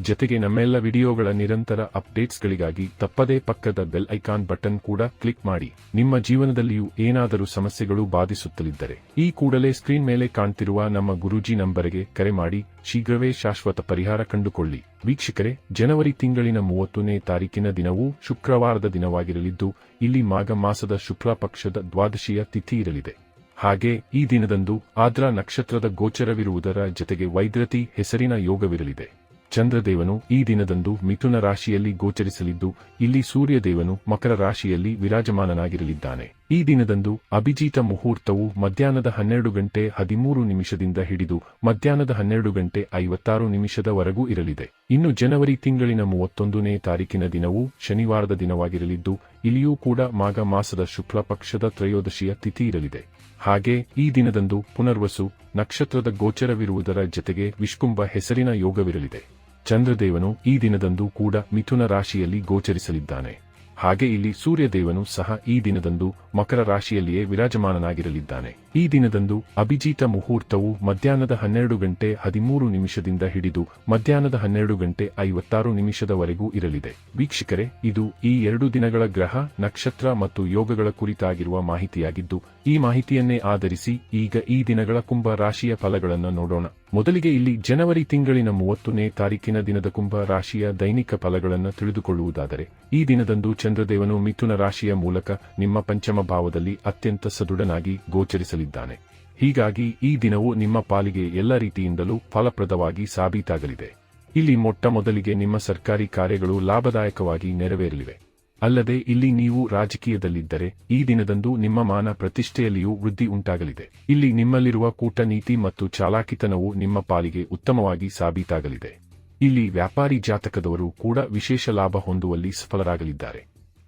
ಜೊತೆಗೆ ನಮ್ಮೆಲ್ಲ ವಿಡಿಯೋಗಳ ನಿರಂತರ ಅಪ್ಡೇಟ್ಸ್ಗಳಿಗಾಗಿ ತಪ್ಪದೇ ಪಕ್ಕದ ಬೆಲ್ ಐಕಾನ್ ಬಟನ್ ಕೂಡ ಕ್ಲಿಕ್ ಮಾಡಿ. ನಿಮ್ಮ ಜೀವನದಲ್ಲಿಯೂ ಏನಾದರೂ ಸಮಸ್ಯೆಗಳು ಬಾಧಿಸುತ್ತಲಿದ್ದರೆ ಈ ಕೂಡಲೇ ಸ್ಕ್ರೀನ್ ಮೇಲೆ ಕಾಣ್ತಿರುವ ನಮ್ಮ ಗುರೂಜಿ ನಂಬರ್ಗೆ ಕರೆ ಮಾಡಿ ಶೀಘ್ರವೇ ಶಾಶ್ವತ ಪರಿಹಾರ ಕಂಡುಕೊಳ್ಳಿ. ವೀಕ್ಷಕರೇ, ಜನವರಿ ತಿಂಗಳಿನ ಮೂವತ್ತನೇ ತಾರೀಕಿನ ದಿನವೂ ಶುಕ್ರವಾರದ ದಿನವಾಗಿರಲಿದ್ದು, ಇಲ್ಲಿ ಮಾಘ ಮಾಸದ ಶುಕ್ಲ ಪಕ್ಷದ ದ್ವಾದಶಿಯ ತಿಥಿ ಇರಲಿದೆ. ಹಾಗೆ ಈ ದಿನದಂದು ಆದ್ರ ನಕ್ಷತ್ರದ ಗೋಚರವಿರುವುದರ ಜೊತೆಗೆ ವೈದ್ರತಿ ಹೆಸರಿನ ಯೋಗವಿರಲಿದೆ. ಚಂದ್ರದೇವನು ಈ ದಿನದಂದು ಮಿಥುನ ರಾಶಿಯಲ್ಲಿ ಗೋಚರಿಸಲಿದ್ದು ಇಲ್ಲಿ ಸೂರ್ಯದೇವನು ಮಕರ ರಾಶಿಯಲ್ಲಿ ವಿರಾಜಮಾನನಾಗಿರಲಿದ್ದಾನೆ. ಈ ದಿನದಂದು ಅಭಿಜಿತ ಮುಹೂರ್ತವು ಮಧ್ಯಾಹ್ನದ ಹನ್ನೆರಡು ಗಂಟೆ ಹದಿಮೂರು ನಿಮಿಷದಿಂದ ಹಿಡಿದು ಮಧ್ಯಾಹ್ನದ ಹನ್ನೆರಡು ಗಂಟೆ ಐವತ್ತಾರು ನಿಮಿಷದವರೆಗೂ ಇರಲಿದೆ. ಇನ್ನು ಜನವರಿ ತಿಂಗಳಿನ ಮೂವತ್ತೊಂದನೇ ತಾರೀಕಿನ ದಿನವು ಶನಿವಾರದ ದಿನವಾಗಿರಲಿದ್ದು, ಇಲ್ಲಿಯೂ ಕೂಡ ಮಾಘ ಮಾಸದ ಶುಕ್ಲ ಪಕ್ಷದ ತ್ರಯೋದಶಿಯ ತಿಥಿ ಇರಲಿದೆ. ಹಾಗೆ ಈ ದಿನದಂದು ಪುನರ್ವಸು, ನಕ್ಷತ್ರದ ಗೋಚರವಿರುವುದರ ಜತೆಗೆ ವಿಷ್ಕುಂಭ ಹೆಸರಿನ ಯೋಗವಿರಲಿದೆ. ಚಂದ್ರದೇವನು ಈ ದಿನದಂದು ಕೂಡ ಮಿಥುನ ರಾಶಿಯಲ್ಲಿ ಗೋಚರಿಸಲಿದ್ದಾನೆ. ಹಾಗೆ ಇಲ್ಲಿ ಸೂರ್ಯದೇವನು ಸಹ ಈ ದಿನದಂದು ಮಕರ ರಾಶಿಯಲ್ಲಿಯೇ ವಿರಾಜಮಾನನಾಗಿರಲಿದ್ದಾನೆ. ಈ ದಿನದಂದು ಅಭಿಜೀತ ಮುಹೂರ್ತವು ಮಧ್ಯಾಹ್ನದ ಹನ್ನೆರಡು ಗಂಟೆ ಹದಿಮೂರು ನಿಮಿಷದಿಂದ ಹಿಡಿದು ಮಧ್ಯಾಹ್ನದ ಹನ್ನೆರಡು ಗಂಟೆ ಐವತ್ತಾರು ನಿಮಿಷದವರೆಗೂ ಇರಲಿದೆ. ವೀಕ್ಷಕರೇ, ಇದು ಈ ಎರಡು ದಿನಗಳ ಗ್ರಹ, ನಕ್ಷತ್ರ ಮತ್ತು ಯೋಗಗಳ ಕುರಿತಾಗಿರುವ ಮಾಹಿತಿಯಾಗಿದ್ದು, ಈ ಮಾಹಿತಿಯನ್ನೇ ಆಧರಿಸಿ ಈಗ ಈ ದಿನಗಳ ಕುಂಭ ರಾಶಿಯ ಫಲಗಳನ್ನು ನೋಡೋಣ. ಮೊದಲಿಗೆ ಇಲ್ಲಿ ಜನವರಿ ತಿಂಗಳಿನ ಮೂವತ್ತನೇ ತಾರೀಕಿನ ದಿನದ ಕುಂಭ ರಾಶಿಯ ದೈನಿಕ ಫಲಗಳನ್ನು ತಿಳಿದುಕೊಳ್ಳುವುದಾದರೆ, ಈ ದಿನದಂದು ಚಂದ್ರದೇವನು ಮಿಥುನ ರಾಶಿಯ ಮೂಲಕ ನಿಮ್ಮ ಪಂಚಮ ಭಾವದಲ್ಲಿ ಅತ್ಯಂತ ಸದೃಢನಾಗಿ ಗೋಚರಿಸಲಿದ್ದಾನೆ. ಹೀಗಾಗಿ ಈ ದಿನವು ನಿಮ್ಮ ಪಾಲಿಗೆ ಎಲ್ಲ ರೀತಿಯಿಂದಲೂ ಫಲಪ್ರದವಾಗಿ ಸಾಬೀತಾಗಲಿದೆ. ಇಲ್ಲಿ ಮೊಟ್ಟ ಮೊದಲಿಗೆ ನಿಮ್ಮ ಸರ್ಕಾರಿ ಕಾರ್ಯಗಳು ಲಾಭದಾಯಕವಾಗಿ ನೆರವೇರಲಿವೆ. ಅಲ್ಲದೆ ಇಲ್ಲಿ ನೀವು ರಾಜಕೀಯದಲ್ಲಿದ್ದರೆ, ಈ ದಿನದಂದು ನಿಮ್ಮ ಮಾನ ಪ್ರತಿಷ್ಠೆಯಲ್ಲಿಯೂ ವೃದ್ಧಿ ಉಂಟಾಗಲಿದೆ. ಇಲ್ಲಿ ನಿಮ್ಮಲ್ಲಿರುವ ಕೂಟ ನೀತಿ ಮತ್ತು ಚಾಲಾಕಿತನವು ನಿಮ್ಮ ಪಾಲಿಗೆ ಉತ್ತಮವಾಗಿ ಸಾಬೀತಾಗಲಿದೆ. ಇಲ್ಲಿ ವ್ಯಾಪಾರಿ ಜಾತಕದವರು ಕೂಡ ವಿಶೇಷ ಲಾಭ ಹೊಂದುವಲ್ಲಿ ಸಫಲರಾಗಲಿದ್ದಾರೆ.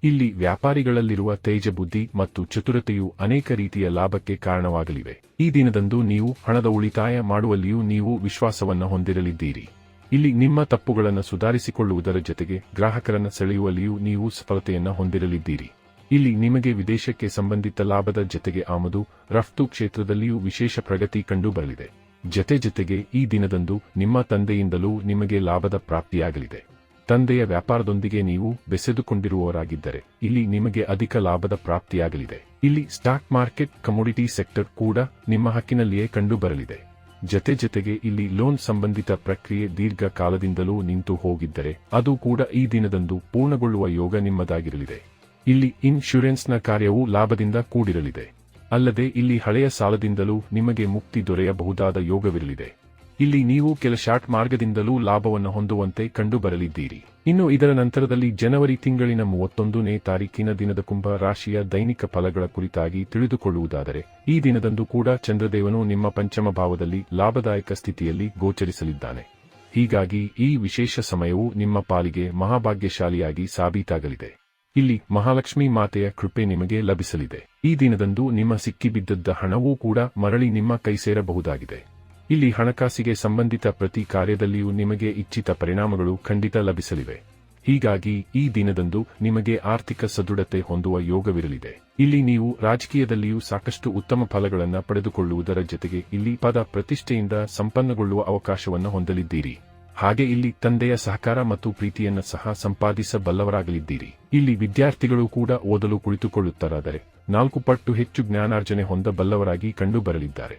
ಇಲ್ಲಿ ವ್ಯಾಪಾರಿಗಳಲ್ಲಿರುವ ತೇಜಬುದ್ಧಿ ಮತ್ತು ಚತುರತೆಯು ಅನೇಕ ರೀತಿಯ ಲಾಭಕ್ಕೆ ಕಾರಣವಾಗಲಿವೆ. ಈ ದಿನದಂದು ನೀವು ಹಣದ ಉಳಿತಾಯ ಮಾಡುವಲ್ಲಿಯೂ ನೀವು ವಿಶ್ವಾಸವನ್ನು ಹೊಂದಿರಲಿದ್ದೀರಿ. ಇಲ್ಲಿ ನಿಮ್ಮ ತಪ್ಪುಗಳನ್ನು ಸುಧಾರಿಸಿಕೊಳ್ಳುವುದರ ಜೊತೆಗೆ ಗ್ರಾಹಕರನ್ನು ಸೆಳೆಯುವಲ್ಲಿಯೂ ನೀವು ಸಫಲತೆಯನ್ನು ಹೊಂದಿರಲಿದ್ದೀರಿ. ಇಲ್ಲಿ ನಿಮಗೆ ವಿದೇಶಕ್ಕೆ ಸಂಬಂಧಿತ ಲಾಭದ ಜೊತೆಗೆ ಆಮದು, ರಫ್ತು ಕ್ಷೇತ್ರದಲ್ಲಿಯೂ ವಿಶೇಷ ಪ್ರಗತಿ ಕಂಡುಬರಲಿದೆ. ಜತೆ ಜೊತೆಗೆ ಈ ದಿನದಂದು ನಿಮ್ಮ ತಂದೆಯಿಂದಲೂ ನಿಮಗೆ ಲಾಭದ ಪ್ರಾಪ್ತಿಯಾಗಲಿದೆ. ತಂದೆಯ ವ್ಯಾಪಾರದೊಂದಿಗೆ ನೀವು ಬೆಸೆದುಕೊಂಡಿರುವವರಾಗಿದ್ದರೆ ಇಲ್ಲಿ ನಿಮಗೆ ಅಧಿಕ ಲಾಭದ ಪ್ರಾಪ್ತಿಯಾಗಲಿದೆ. ಇಲ್ಲಿ ಸ್ಟಾಕ್ ಮಾರ್ಕೆಟ್, ಕಮೋಡಿಟಿ ಸೆಕ್ಟರ್ ಕೂಡ ನಿಮ್ಮ ಹಕ್ಕಿನಲ್ಲಿಯೇ ಕಂಡುಬರಲಿದೆ. ಜತೆ ಜತೆಗೆ ಇಲ್ಲಿ ಲೋನ್ ಸಂಬಂಧಿತ ಪ್ರಕ್ರಿಯೆ ದೀರ್ಘ ಕಾಲದಿಂದಲೂ ನಿಂತು ಹೋಗಿದ್ದರೆ ಅದು ಕೂಡ ಈ ದಿನದಂದು ಪೂರ್ಣಗೊಳ್ಳುವ ಯೋಗ ನಿಮ್ಮದಾಗಿರಲಿದೆ. ಇಲ್ಲಿ ಇನ್ಶೂರೆನ್ಸ್ನ ಕಾರ್ಯವು ಲಾಭದಿಂದ ಕೂಡಿರಲಿದೆ. ಅಲ್ಲದೆ ಇಲ್ಲಿ ಹಳೆಯ ಸಾಲದಿಂದಲೂ ನಿಮಗೆ ಮುಕ್ತಿ ದೊರೆಯಬಹುದಾದ ಯೋಗವಿರಲಿದೆ. ಇಲ್ಲಿ ನೀವು ಕೆಲ ಶಾರ್ಟ್ ಮಾರ್ಗದಿಂದಲೂ ಲಾಭವನ್ನು ಹೊಂದುವಂತೆ ಕಂಡುಬರಲಿದ್ದೀರಿ. ಇನ್ನು ಇದರ ನಂತರದಲ್ಲಿ ಜನವರಿ ತಿಂಗಳಿನ ಮೂವತ್ತೊಂದನೇ ತಾರೀಕಿನ ದಿನದ ಕುಂಭ ರಾಶಿಯ ದೈನಿಕ ಫಲಗಳ ಕುರಿತಾಗಿ ತಿಳಿದುಕೊಳ್ಳುವುದಾದರೆ, ಈ ದಿನದಂದು ಕೂಡ ಚಂದ್ರದೇವನು ನಿಮ್ಮ ಪಂಚಮ ಭಾವದಲ್ಲಿ ಲಾಭದಾಯಕ ಸ್ಥಿತಿಯಲ್ಲಿ ಗೋಚರಿಸಲಿದ್ದಾನೆ. ಹೀಗಾಗಿ ಈ ವಿಶೇಷ ಸಮಯವು ನಿಮ್ಮ ಪಾಲಿಗೆ ಮಹಾಭಾಗ್ಯಶಾಲಿಯಾಗಿ ಸಾಬೀತಾಗಲಿದೆ. ಇಲ್ಲಿ ಮಹಾಲಕ್ಷ್ಮಿ ಮಾತೆಯ ಕೃಪೆ ನಿಮಗೆ ಲಭಿಸಲಿದೆ. ಈ ದಿನದಂದು ನಿಮ್ಮ ಸಿಕ್ಕಿಬಿದ್ದದ್ದ ಹಣವೂ ಕೂಡ ಮರಳಿ ನಿಮ್ಮ ಕೈ ಸೇರಬಹುದಾಗಿದೆ ಇಲ್ಲಿ ಹಣಕಾಸಿಗೆ ಸಂಬಂಧಿತ ಪ್ರತಿ ಕಾರ್ಯದಲ್ಲಿಯೂ ನಿಮಗೆ ಇಚ್ಛಿತ ಪರಿಣಾಮಗಳು ಖಂಡಿತ ಲಭಿಸಲಿವೆ. ಹೀಗಾಗಿ ಈ ದಿನದಂದು ನಿಮಗೆ ಆರ್ಥಿಕ ಸದೃಢತೆ ಹೊಂದುವ ಯೋಗವಿರಲಿದೆ. ಇಲ್ಲಿ ನೀವು ರಾಜಕೀಯದಲ್ಲಿಯೂ ಸಾಕಷ್ಟು ಉತ್ತಮ ಫಲಗಳನ್ನು ಪಡೆದುಕೊಳ್ಳುವುದರ ಜೊತೆಗೆ ಇಲ್ಲಿ ಪದ ಪ್ರತಿಷ್ಠೆಯಿಂದ ಸಂಪನ್ನಗೊಳ್ಳುವ ಅವಕಾಶವನ್ನು ಹೊಂದಲಿದ್ದೀರಿ. ಹಾಗೆ ಇಲ್ಲಿ ತಂದೆಯ ಸಹಕಾರ ಮತ್ತು ಪ್ರೀತಿಯನ್ನು ಸಹ ಸಂಪಾದಿಸಬಲ್ಲವರಾಗಲಿದ್ದೀರಿ. ಇಲ್ಲಿ ವಿದ್ಯಾರ್ಥಿಗಳು ಕೂಡ ಓದಲು ಕುಳಿತುಕೊಳ್ಳುತ್ತಾರಾದರೆ ನಾಲ್ಕು ಪಟ್ಟು ಹೆಚ್ಚು ಜ್ಞಾನಾರ್ಜನೆ ಹೊಂದಬಲ್ಲವರಾಗಿ ಕಂಡುಬರಲಿದ್ದಾರೆ.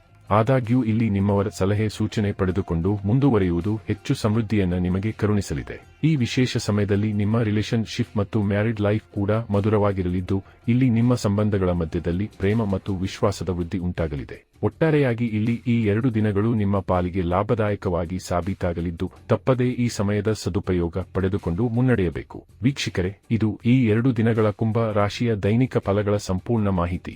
ಆದಾಗ್ಯೂ ಇಲ್ಲಿ ನಿಮ್ಮವರ ಸಲಹೆ ಸೂಚನೆ ಪಡೆದುಕೊಂಡು ಮುಂದುವರಿಯುವುದು ಹೆಚ್ಚು ಸಮೃದ್ಧಿಯನ್ನು ನಿಮಗೆ ಕರುಣಿಸಲಿದೆ. ಈ ವಿಶೇಷ ಸಮಯದಲ್ಲಿ ನಿಮ್ಮ ರಿಲೇಶನ್ ಶಿಪ್ ಮತ್ತು ಮ್ಯಾರಿಡ್ ಲೈಫ್ ಕೂಡ ಮಧುರವಾಗಿರಲಿದ್ದು, ಇಲ್ಲಿ ನಿಮ್ಮ ಸಂಬಂಧಗಳ ಮಧ್ಯದಲ್ಲಿ ಪ್ರೇಮ ಮತ್ತು ವಿಶ್ವಾಸದ ವೃದ್ಧಿ ಉಂಟಾಗಲಿದೆ. ಒಟ್ಟಾರೆಯಾಗಿ ಇಲ್ಲಿ ಈ ಎರಡು ದಿನಗಳು ನಿಮ್ಮ ಪಾಲಿಗೆ ಲಾಭದಾಯಕವಾಗಿ ಸಾಬೀತಾಗಲಿದ್ದು, ತಪ್ಪದೇ ಈ ಸಮಯದ ಸದುಪಯೋಗ ಪಡೆದುಕೊಂಡು ಮುನ್ನಡೆಯಬೇಕು. ವೀಕ್ಷಕರೇ, ಇದು ಈ ಎರಡು ದಿನಗಳ ಕುಂಭ ರಾಶಿಯ ದೈನಿಕ ಫಲಗಳ ಸಂಪೂರ್ಣ ಮಾಹಿತಿ.